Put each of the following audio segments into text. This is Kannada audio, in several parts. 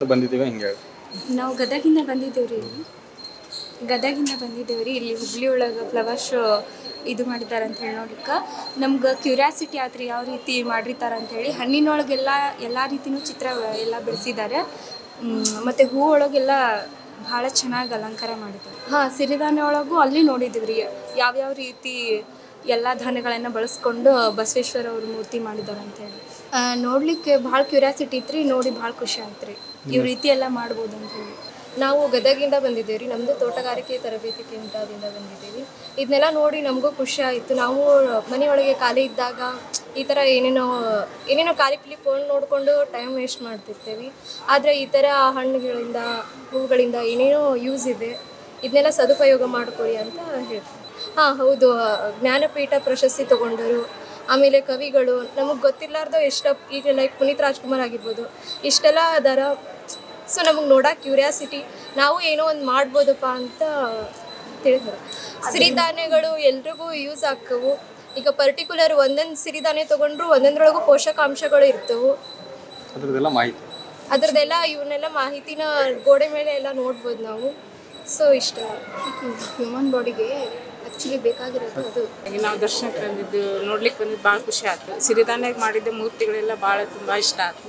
ಬಂದಿದ್ದೀವಿ? ಹಿಂಗೆ ನಾವು ಗದಗಿಂದ ಬಂದಿದ್ದೇವ್ರಿ ಇಲ್ಲಿ. ಗದಗಿಂದ ಬಂದಿದ್ದೇವ್ರಿ. ಇಲ್ಲಿ ಹುಬ್ಳಿ ಒಳಗೆ ಫ್ಲವರ್ ಶೋ ಇದು ಮಾಡಿದ್ದಾರೆ ಅಂತ ಹೇಳಿ ನೋಡ್ಲಿಕ್ಕೆ. ನಮ್ಗೆ ಕ್ಯೂರಿಯಾಸಿಟಿ ಆತ್ರಿ ಯಾವ ರೀತಿ ಮಾಡಿರ್ತಾರೆ ಹೇಳಿ. ಹಣ್ಣಿನೊಳಗೆಲ್ಲ ಎಲ್ಲ ರೀತಿನೂ ಚಿತ್ರ ಎಲ್ಲ ಬಿಡಿಸಿದ್ದಾರೆ ಮತ್ತು ಹೂ ಒಳಗೆಲ್ಲ ಭಾಳ ಚೆನ್ನಾಗಿ ಅಲಂಕಾರ ಮಾಡಿದ್ದಾರೆ ಹಾಂ ಸಿರಿಧಾನ್ಯ ಒಳಗೂ ಅಲ್ಲಿ ನೋಡಿದ್ದೀವಿ ರೀ ಯಾವ್ಯಾವ ರೀತಿ ಎಲ್ಲ ಧಾನ್ಯಗಳನ್ನು ಬಳಸ್ಕೊಂಡು ಬಸವೇಶ್ವರ ಅವರು ಮೂರ್ತಿ ಮಾಡಿದ್ದಾರೆ ಅಂತ ಹೇಳಿ. ನೋಡಲಿಕ್ಕೆ ಭಾಳ ಕ್ಯೂರಿಯಾಸಿಟಿ ಇತ್ತು ನೋಡಿ ಭಾಳ ಖುಷಿ ಆಯ್ತು ರೀ ಈ ರೀತಿ ಎಲ್ಲ ಮಾಡ್ಬೋದು ಅಂತ ಹೇಳಿ. ನಾವು ಗದಗಿಂದ ಬಂದಿದ್ದೇವೆ ರೀ ನಮ್ಮದು ತೋಟಗಾರಿಕೆ ತರಬೇತಿ ಕೇಂದ್ರದಿಂದ ಬಂದಿದ್ದೀವಿ. ಇದನ್ನೆಲ್ಲ ನೋಡಿ ನಮಗೂ ಖುಷಿ ಆಯಿತು. ನಾವು ಮನೆಯೊಳಗೆ ಖಾಲಿ ಇದ್ದಾಗ ಈ ಥರ ಏನೇನೋ ಏನೇನೋ ಖಾಲಿ ಪಿಲಿ ಫೋನ್ ನೋಡಿಕೊಂಡು ಟೈಮ್ ವೇಸ್ಟ್ ಮಾಡ್ತಿರ್ತೇವೆ. ಆದರೆ ಈ ಥರ ಹಣ್ಣುಗಳಿಂದ ಹೂಗಳಿಂದ ಏನೇನೋ ಯೂಸ್ ಇದೆ. ಇದನ್ನೆಲ್ಲ ಸದುಪಯೋಗ ಮಾಡಿಕೊಳ್ಳಿ ಅಂತ ಹೇಳ್ತೀನಿ ಹಾಂ ಹೌದು. ಜ್ಞಾನಪೀಠ ಪ್ರಶಸ್ತಿ ತಗೊಂಡರು. ಆಮೇಲೆ ಕವಿಗಳು. ನಮಗೆ ಗೊತ್ತಿರಲಾರ್ದು ಎಷ್ಟು ಈಗ ಲೈಕ್ ಪುನೀತ್ ರಾಜ್ಕುಮಾರ್ ಆಗಿರ್ಬೋದು. ಇಷ್ಟೆಲ್ಲ ಅದಾರ ಸೊ ನಮಗೆ ನೋಡೋಕೆ ಕ್ಯೂರಿಯಾಸಿಟಿ ನಾವು ಏನೋ ಒಂದು ಮಾಡ್ಬೋದಪ್ಪ ಅಂತ ತಿಳಿದ್ರು ಸಿರಿಧಾನ್ಯಗಳು ಎಲ್ರಿಗೂ ಯೂಸ್ ಆಗ್ತವು. ಈಗ ಪರ್ಟಿಕ್ಯುಲರ್ ಒಂದೊಂದು ಸಿರಿಧಾನ್ಯ ತಗೊಂಡ್ರು ಒಂದೊಂದ್ರೊಳಗೂ ಪೋಷಕಾಂಶಗಳು ಇರ್ತವು. ಅದರದೆಲ್ಲ ಮಾಹಿತಿ. ಅದ್ರದ್ದೆಲ್ಲ ಇವನ್ನೆಲ್ಲ ಮಾಹಿತಿನ ಗೋಡೆ ಮೇಲೆ ಎಲ್ಲ ನೋಡ್ಬೋದು ನಾವು. ಸೊ ಇಷ್ಟ. ಹ್ಯೂಮನ್ ಬಾಡಿಗೆ ಆ್ಯಕ್ಚುಲಿ ಬೇಕಾಗಿರೋದು ನಾವು ದರ್ಶನಕ್ಕೆ ಬಂದಿದ್ದು, ನೋಡ್ಲಿಕ್ಕೆ ಬಂದಿದ್ದು ಭಾಳ ಖುಷಿ ಆಯ್ತು. ಸಿರಿಧಾನ್ಯಾಗ ಮಾಡಿದ್ದ ಮೂರ್ತಿಗಳೆಲ್ಲ ಭಾಳ ತುಂಬ ಇಷ್ಟ ಆಯ್ತು.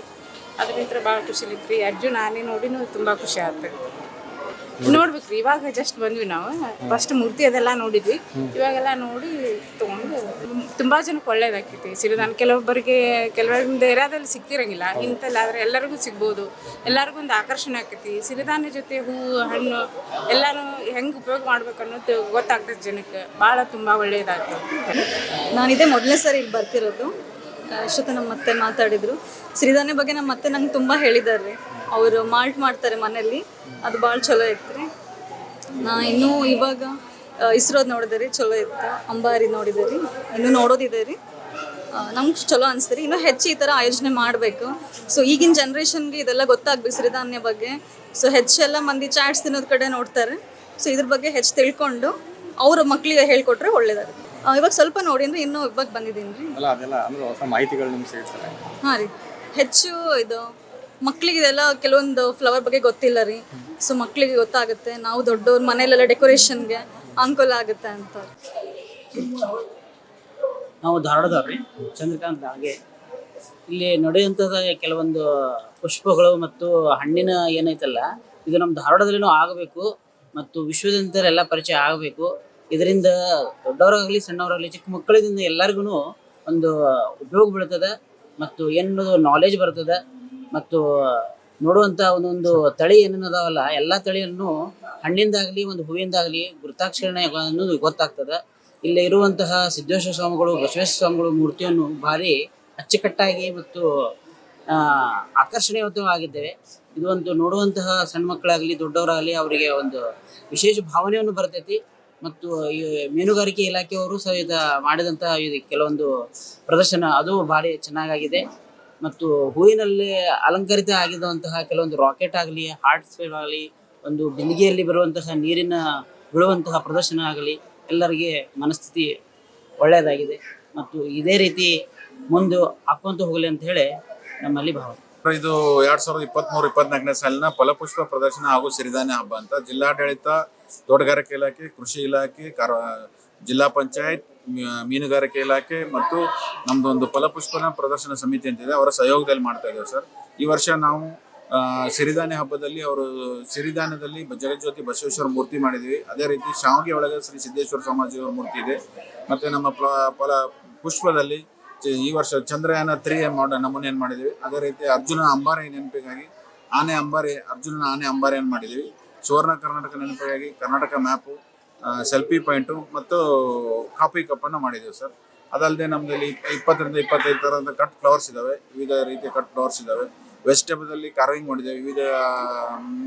ಅದರಿಂದ ಭಾಳ ಖುಷಿಲಿತ್ತು ರೀ ಅಜ್ಜು ನಾನೇ ನೋಡಿನೂ ತುಂಬ ಖುಷಿ ಆಯ್ತು. ನೋಡ್ಬೇಕ್ರಿ ಇವಾಗ ಜಸ್ಟ್ ಬಂದ್ವಿ ನಾವು. ಫಸ್ಟ್ ಮೂರ್ತಿ ಅದೆಲ್ಲ ನೋಡಿದ್ವಿ. ಇವಾಗೆಲ್ಲ ನೋಡಿ ತಗೊಂಡು ತುಂಬಾ ಜನಕ್ಕೆ ಒಳ್ಳೇದಾಕೈತಿ ಸಿರಿಧಾನ್ಯ ಕೆಲವೊಬ್ಬರಿಗೆ ಕೆಲವೊಂದು ಏರಿಯಾದಲ್ಲಿ ಸಿಕ್ತಿರಂಗಿಲ್ಲ ಇಂಥಲ್ಲಿ ಆದ್ರೆ ಎಲ್ಲರಿಗೂ ಸಿಗ್ಬೋದು. ಎಲ್ಲರಿಗೂ ಒಂದು ಆಕರ್ಷಣೆ ಆಕೈತಿ ಸಿರಿಧಾನ್ಯ ಜೊತೆ ಹೂವು ಹಣ್ಣು ಎಲ್ಲಾನು ಹೆಂಗೆ ಉಪಯೋಗ ಮಾಡ್ಬೇಕು ಅನ್ನೋದು ಗೊತ್ತಾಗ್ತದೆ ಜನಕ್ಕೆ. ಭಾಳ ತುಂಬ ಒಳ್ಳೇದಾಗ್ತದೆ. ನಾನಿದೆ ಮೊದಲನೇ ಸರಿ ಇಲ್ಲಿ ಬರ್ತಿರೋದು. ಅಷ್ಟೊತ್ತು ನಮ್ಮ ಮತ್ತೆ ಮಾತಾಡಿದ್ರು. ಸಿರಿಧಾನ್ಯ ಬಗ್ಗೆ ನಮ್ಮ ಮತ್ತೆ ನಂಗೆ ತುಂಬ ಹೇಳಿದ್ದಾರೆ ಅವರು ಮಾಲ್ಟ್ ಮಾಡ್ತಾರೆ ಮನೆಯಲ್ಲಿ. ಅದು ಭಾಳ ಚಲೋ ಇತ್ತು. ನಾ ಇನ್ನೂ ಇವಾಗ ಇಸ್ರೋದ್ ನೋಡಿದೆ ಚಲೋ ಇತ್ತು. ಅಂಬಾರಿ ನೋಡಿದೆ ರೀ. ಇನ್ನೂ ನೋಡೋದಿದೆ ರೀ. ನಮ್ಗೆ ಚಲೋ ಅನಿಸ್ತು ರೀ. ಇನ್ನೂ ಹೆಚ್ಚು ಈ ಥರ ಆಯೋಜನೆ ಮಾಡಬೇಕು. ಸೊ ಈಗಿನ ಜನ್ರೇಷನ್ಗೆ ಇದೆಲ್ಲ ಗೊತ್ತಾಗ್ಬೇಕು ಸಿರಿಧಾನ್ಯ ಬಗ್ಗೆ. ಸೊ ಹೆಚ್ಚೆಲ್ಲ ಮಂದಿ ಚಾಟ್ಸ್ ತಿನ್ನೋದ್ ಕಡೆ ನೋಡ್ತಾರೆ. ಸೊ ಇದ್ರ ಬಗ್ಗೆ ಹೆಚ್ಚು ತಿಳ್ಕೊಂಡು ಅವರ ಮಕ್ಕಳಿಗೆ ಹೇಳ್ಕೊಟ್ರೆ ಒಳ್ಳೇದಾಗುತ್ತೆ. ಇವಾಗ ಸ್ವಲ್ಪ ನೋಡಿ ಅಂದ್ರೆ ಇನ್ನೂ ಇವಾಗ ಬಂದಿದ್ದೀನಿ ರೀ. ಅಲ್ಲ ಅದೆಲ್ಲ ಅಂದ್ರೆ ಹೊಸ ಮಾಹಿತಿಗಳು ನಿಮ್ಗೆ ಸಿಗುತ್ತಲ್ಲ? ಹಾಂ ರೀ. ಹೆಚ್ಚು ಇದು ಮಕ್ಕಳಿಗೆ ಇದೆಲ್ಲ ಕೆಲವೊಂದು ಫ್ಲವರ್ ಬಗ್ಗೆ ಗೊತ್ತಿಲ್ಲ ರೀ. ಸೊ ಮಕ್ಕಳಿಗೆ ಗೊತ್ತಾಗುತ್ತೆ. ನಾವು ದೊಡ್ಡವ್ರ ಮನೆಯಲ್ಲೆಲ್ಲ ಡೆಕೋರೇಷನ್ಗೆ ಅನುಕೂಲ ಆಗುತ್ತೆ ಅಂತ. ನಾವು ಧಾರವಾಡದವ್ರಿ ಚಂದ್ರಕಾಂತ್ ಹಾಗೆ ಇಲ್ಲಿ ನಡೆಯುವಂತಹ ಕೆಲವೊಂದು ಪುಷ್ಪಗಳು ಮತ್ತು ಹಣ್ಣಿನ ಏನೈತಲ್ಲ ಇದು ನಮ್ಮ ಧಾರವಾಡದಲ್ಲಿನೂ ಆಗಬೇಕು ಮತ್ತು ವಿಶ್ವದಂತರೆಲ್ಲ ಪರಿಚಯ ಆಗಬೇಕು. ಇದರಿಂದ ದೊಡ್ಡವರಾಗಲಿ, ಸಣ್ಣವರಾಗಲಿ, ಚಿಕ್ಕ ಮಕ್ಕಳಿಂದ ಎಲ್ಲರಿಗೂ ಒಂದು ಉಪಯೋಗ ಬೀಳ್ತದೆ ಮತ್ತು ಏನದು ನಾಲೆಜ್ ಬರ್ತದೆ ಮತ್ತು ನೋಡುವಂಥ ಒಂದೊಂದು ತಳಿ ಏನೇನದಾವಲ್ಲ ಎಲ್ಲ ತಳಿಯನ್ನು ಹಣ್ಣಿಂದಾಗಲಿ, ಒಂದು ಹೂವಿಂದಾಗಲಿ ಗುರುತಾಕ್ಷರಣೆ ಅನ್ನೋದು ಗೊತ್ತಾಗ್ತದೆ. ಇಲ್ಲಿ ಇರುವಂತಹ ಸಿದ್ದೇಶ್ವರ ಸ್ವಾಮಿಗಳು, ಬಸವೇಶ್ವರ ಸ್ವಾಮಿಗಳು ಮೂರ್ತಿಯನ್ನು ಭಾರಿ ಅಚ್ಚುಕಟ್ಟಾಗಿ ಮತ್ತು ಆಕರ್ಷಣೀಯವಾಗಿದ್ದೇವೆ. ಇದು ಒಂದು ನೋಡುವಂತಹ ಸಣ್ಣ ಮಕ್ಕಳಾಗಲಿ, ದೊಡ್ಡವರಾಗಲಿ, ಅವರಿಗೆ ಒಂದು ವಿಶೇಷ ಭಾವನೆಯನ್ನು ಬರ್ತೈತಿ. ಮತ್ತು ಈ ಮೀನುಗಾರಿಕೆ ಇಲಾಖೆಯವರು ಸಹ ಇದು ಮಾಡಿದಂತಹ ಇದು ಕೆಲವೊಂದು ಪ್ರದರ್ಶನ, ಅದು ಭಾರಿ ಚೆನ್ನಾಗಾಗಿದೆ. ಮತ್ತು ಹೂವಿನಲ್ಲಿ ಅಲಂಕರಿತ ಆಗಿರುವಂತಹ ಕೆಲವೊಂದು ರಾಕೆಟ್ ಆಗಲಿ, ಹಾರ್ಟ್ ಸ್ಪೇರ್ ಆಗಲಿ, ಒಂದು ಬಿಂದಿಗೆಯಲ್ಲಿ ಬರುವಂತಹ ನೀರಿನ ಬೀಳುವಂತಹ ಪ್ರದರ್ಶನ ಆಗಲಿ, ಎಲ್ಲರಿಗೆ ಮನಸ್ಥಿತಿ ಒಳ್ಳೆಯದಾಗಿದೆ. ಮತ್ತು ಇದೇ ರೀತಿ ಮುಂದೆ ಹಾಕ್ಕೊಂತ ಹೋಗಲಿ ಅಂತ ಹೇಳಿ ನಮ್ಮಲ್ಲಿ ಭಾವನೆ ಇದು ಎರಡ್ ಸಾವಿರದ ಇಪ್ಪತ್ಮೂರು, ಇಪ್ಪತ್ನಾಲ್ಕನೇ ಸಾಲಿನ ಫಲಪುಷ್ಪ ಪ್ರದರ್ಶನ ಹಾಗೂ ಸಿರಿಧಾನ್ಯ ಹಬ್ಬ ಅಂತ ಜಿಲ್ಲಾಡಳಿತ, ತೋಟಗಾರಿಕೆ ಇಲಾಖೆ, ಕೃಷಿ ಇಲಾಖೆ, ಕಾರ, ಜಿಲ್ಲಾ ಪಂಚಾಯತ್ ಮೀನುಗಾರಿಕೆ ಇಲಾಖೆ ಮತ್ತು ನಮ್ದೊಂದು ಫಲಪುಷ್ಪನ ಪ್ರದರ್ಶನ ಸಮಿತಿ ಅಂತಿದೆ ಅವರ ಸಹಯೋಗದಲ್ಲಿ ಮಾಡ್ತಾ ಇದ್ದೇವೆ ಸರ್. ಈ ವರ್ಷ ನಾವು ಸಿರಿಧಾನ್ಯ ಹಬ್ಬದಲ್ಲಿ ಅವರು ಸಿರಿಧಾನ್ಯದಲ್ಲಿ ಜಗಜ್ಯೋತಿ ಬಸವೇಶ್ವರ ಮೂರ್ತಿ ಮಾಡಿದ್ವಿ ಅದೇ ರೀತಿ ಶಾವಿಗೆ ಒಳಗೆ ಶ್ರೀ ಸಿದ್ದೇಶ್ವರ ಸ್ವಾಮೀಜಿಯವರ ಮೂರ್ತಿ ಇದೆ. ಮತ್ತು ನಮ್ಮ ಫಲ, ಪುಷ್ಪದಲ್ಲಿ ಈ ವರ್ಷ ಚಂದ್ರಯಾನ ತ್ರೀ ಮಾಡ ನಮೂನೆಯನ್ನು ಮಾಡಿದ್ದೀವಿ. ಅದೇ ರೀತಿ ಅರ್ಜುನ ಅಂಬಾರಿ ನೆನಪಿಗಾಗಿ, ಆನೆ ಅಂಬಾರಿ, ಅರ್ಜುನನ ಆನೆ ಅಂಬಾರಿಯನ್ನು ಮಾಡಿದ್ದೀವಿ. ಸುವರ್ಣ ಕರ್ನಾಟಕ ನೆನಪಿಗಾಗಿ ಕರ್ನಾಟಕ ಮ್ಯಾಪು ಸೆಲ್ಫಿ ಪಾಯಿಂಟು ಮತ್ತು ಕಾಫಿ ಕಪ್ಪನ್ನು ಮಾಡಿದ್ದೀವಿ ಸರ್ ಅದಲ್ಲದೆ ನಮ್ಮಲ್ಲಿ ಇಪ್ಪತ್ತರಿಂದ ಇಪ್ಪತ್ತೈದು ಥರದ ಕಟ್ ಫ್ಲವರ್ಸ್ ಇದ್ದಾವೆ. ವಿವಿಧ ರೀತಿಯ ಕಟ್ ಫ್ಲವರ್ಸ್ ಇದ್ದಾವೆ. ವೆಜಿಟೇಬಲ್ದಲ್ಲಿ ಕಾರ್ವಿಂಗ್ ಮಾಡಿದ್ದೇವೆ. ವಿವಿಧ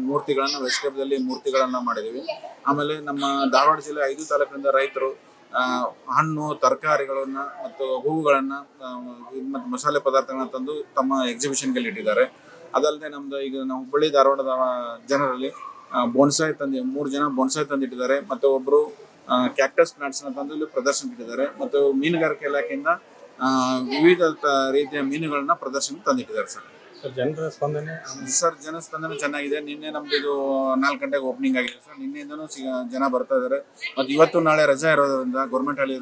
ಮೂರ್ತಿಗಳನ್ನು ವೆಜಿಟೇಬಲ್ದಲ್ಲಿ ಮೂರ್ತಿಗಳನ್ನು ಮಾಡಿದ್ದೀವಿ. ಆಮೇಲೆ ನಮ್ಮ ಧಾರವಾಡ ಜಿಲ್ಲೆ ಐದು ತಾಲೂಕಿನಿಂದ ರೈತರು ಹಣ್ಣು, ತರಕಾರಿಗಳನ್ನ ಮತ್ತು ಹೂವುಗಳನ್ನ ಮತ್ತು ಮಸಾಲೆ ಪದಾರ್ಥಗಳನ್ನ ತಂದು ತಮ್ಮ ಎಕ್ಸಿಬಿಷನ್ಗೆ ಇಟ್ಟಿದ್ದಾರೆ. ಅದಲ್ಲದೆ ನಮ್ದು ಈಗ ನಾವು ಹುಬ್ಬಳ್ಳಿ ಧಾರವಾಡದ ಜನರಲ್ಲಿ ಬೋನ್ಸಾಯ್ ತಂದು, ಮೂರು ಜನ ಬೋನ್ಸಾಯ್ ತಂದಿಟ್ಟಿದ್ದಾರೆ. ಮತ್ತು ಒಬ್ಬರು ಕ್ಯಾಕ್ಟಸ್ ಪ್ಲಾಂಟ್ಸ್ನ ತಂದು ಇಲ್ಲಿ ಪ್ರದರ್ಶನಕ್ಕೆ ಇಟ್ಟಿದ್ದಾರೆ. ಮತ್ತು ಮೀನುಗಾರಿಕೆ ಇಲಾಖೆಯಿಂದ ವಿವಿಧ ರೀತಿಯ ಮೀನುಗಳನ್ನ ಪ್ರದರ್ಶನಕ್ಕೆ ತಂದಿಟ್ಟಿದ್ದಾರೆ ಸರ್. ಜನರ ಸ್ಪಂದನೆ? ಸರ್ ಜನಸ್ಪಂದನೆ ಚೆನ್ನಾಗಿದೆ. ನಿನ್ನೆ ನಮ್ದು ಇದು ನಾಲ್ಕು ಗಂಟೆಗೆ ಓಪನಿಂಗ್ ಆಗಿದೆ ಸರ್. ನಿನ್ನೆಯಿಂದನೂ ಸಿಗ ಜನ ಬರ್ತಾ ಇದ್ದಾರೆ ಮತ್ತು ಇವತ್ತು ನಾಳೆ ರಜಾ ಇರೋದ್ರಿಂದ ಗೌರ್ಮೆಂಟ್ ಹಾಲಿ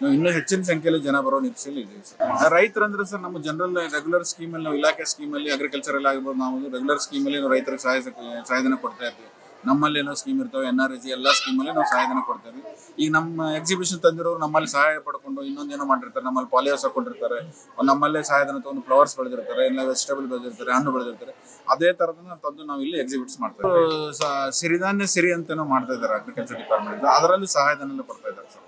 ನಾವು ಇನ್ನೂ ಹೆಚ್ಚಿನ ಸಂಖ್ಯೆಯಲ್ಲಿ ಜನ ಬರೋ ನಿರೀಕ್ಷೆಯಲ್ಲಿ ಇದೆ ಸರ್. ರೈತರಂದ್ರೆ ಸರ್, ನಮ್ಮ ಜನರಲ್ ರೆಗ್ಯುಲರ್ ಸ್ಕೀಮಲ್ಲಿ ನಾವು ಇಲಾಖೆ ಸ್ಕೀಮಲ್ಲಿ ಅಗ್ರಿಕಲ್ಚರಲ್ ಆಗಿರ್ಬೋದು, ನಾವು ರೆಗ್ಯುಲರ್ ಸ್ಕೀಮಲ್ಲಿ ನಾವು ರೈತರಿಗೆ ಸಹಾಯ ಸಹಾಯಧನ ಕೊಡ್ತಾ ಇರ್ತೀವಿ. ನಮ್ಮಲ್ಲಿ ಏನೋ ಸ್ಕೀಮ್ ಇರ್ತವೆ ಎನ್ ಆರ್ ಜಿ ಎಲ್ಲ ಸ್ಕೀಮಲ್ಲಿ ನಾವು ಸಹಾಯಧನ ಕೊಡ್ತೇವೆ. ಈಗ ನಮ್ಮ ಎಕ್ಸಿಬಿಷನ್ ತಂದಿರೋರು ನಮ್ಮಲ್ಲಿ ಸಹಾಯ ಪಡ್ಕೊಂಡು ಇನ್ನೊಂದೇನೋ ಮಾಡಿರ್ತಾರೆ. ನಮ್ಮಲ್ಲಿ ಪಾಲಿಯೋಸ್ ಹಾಕೊಂಡಿರ್ತಾರೆ. ನಮ್ಮಲ್ಲೇ ಸಹಾಯಧನ ತಗೊಂಡು ಫ್ಲವರ್ಸ್ ಬೆಳೆದಿರ್ತಾರೆ, ಇಲ್ಲ ವೆಜಿಟೇಬಲ್ ಬೆಳೆದಿರ್ತಾರೆ, ಹಣ್ಣು ಬೆಳೆದಿರ್ತಾರೆ. ಅದೇ ಥರದನ್ನ ತಂದು ನಾವು ಇಲ್ಲಿ ಎಕ್ಸಿಬಿಟ್ಸ್ ಮಾಡ್ತೇವೆ. ಸಿರಿಧಾನ್ಯ ಸಿರಿ ಅಂತ ಮಾಡ್ತಾ ಇದ್ದಾರೆ ಅಗ್ರಿಕಲ್ಚರ್ ಡಿಪಾರ್ಟ್ಮೆಂಟ್ ಅದರಲ್ಲಿ ಸಹಾಯಧನ ಕೊಡ್ತಾ ಇದ್ದಾರೆ ಸರ್.